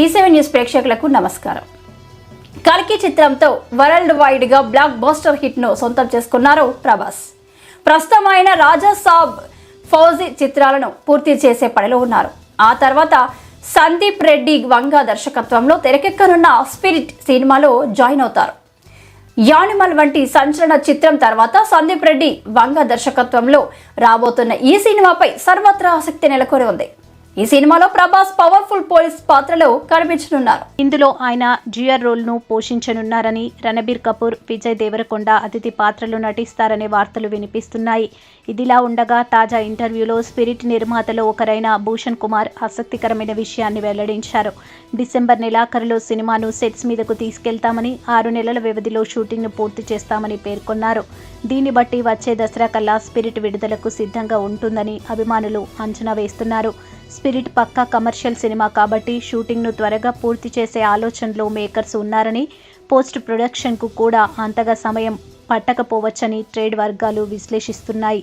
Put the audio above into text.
D seven news ప్రేక్షకులకు నమస్కారం. కల్కి చిత్రంతో వరల్డ్ వైడ్గా బ్లాక్ బాస్టర్ హిట్ను సొంతం చేసుకున్నారు ప్రభాస్. ప్రస్తుతం ఆయన రాజా సాబ్ ఫౌజీ చిత్రాలను పూర్తి చేసే పనిలో ఉన్నారు. ఆ తర్వాత సందీప్ రెడ్డి వంగ దర్శకత్వంలో తెరకెక్కనున్న స్పిరిట్ సినిమాలో జాయిన్ అవుతారు. యానిమల్ వంటి సంచలన చిత్రం తర్వాత సందీప్ రెడ్డి వంగ దర్శకత్వంలో రాబోతున్న ఈ సినిమాపై సర్వత్రా ఆసక్తి నెలకొని ఉంది. ఈ సినిమాలో ప్రభాస్ పవర్ఫుల్ పోలీస్ పాత్రలో కనిపించనున్నారు. ఇందులో ఆయన జియర్ రోల్ను పోషించనున్నారని రణబీర్ కపూర్ విజయ్ దేవరకొండ అతిథి పాత్రలు నటిస్తారనే వార్తలు వినిపిస్తున్నాయి. ఇదిలా ఉండగా తాజా ఇంటర్వ్యూలో స్పిరిట్ నిర్మాతలో ఒకరైన భూషణ్ కుమార్ ఆసక్తికరమైన విషయాన్ని వెల్లడించారు. డిసెంబర్ నెలాఖరులో సినిమాను సెట్స్ మీదకు తీసుకెళ్తామని ఆరు నెలల వ్యవధిలో షూటింగ్ను పూర్తి చేస్తామని పేర్కొన్నారు. దీన్ని బట్టి వచ్చే దసరా కల్లా స్పిరిట్ విడుదలకు సిద్ధంగా ఉంటుందని అభిమానులు అంచనా వేస్తున్నారు. స్పిరిట్ పక్కా కమర్షియల్ సినిమా కాబట్టి షూటింగ్ను త్వరగా పూర్తి చేసే ఆలోచనలో మేకర్స్ ఉన్నారని పోస్ట్ ప్రొడక్షన్కు కూడా అంతగా సమయం పట్టకపోవచ్చని ట్రేడ్ వర్గాలు విశ్లేషిస్తున్నాయి.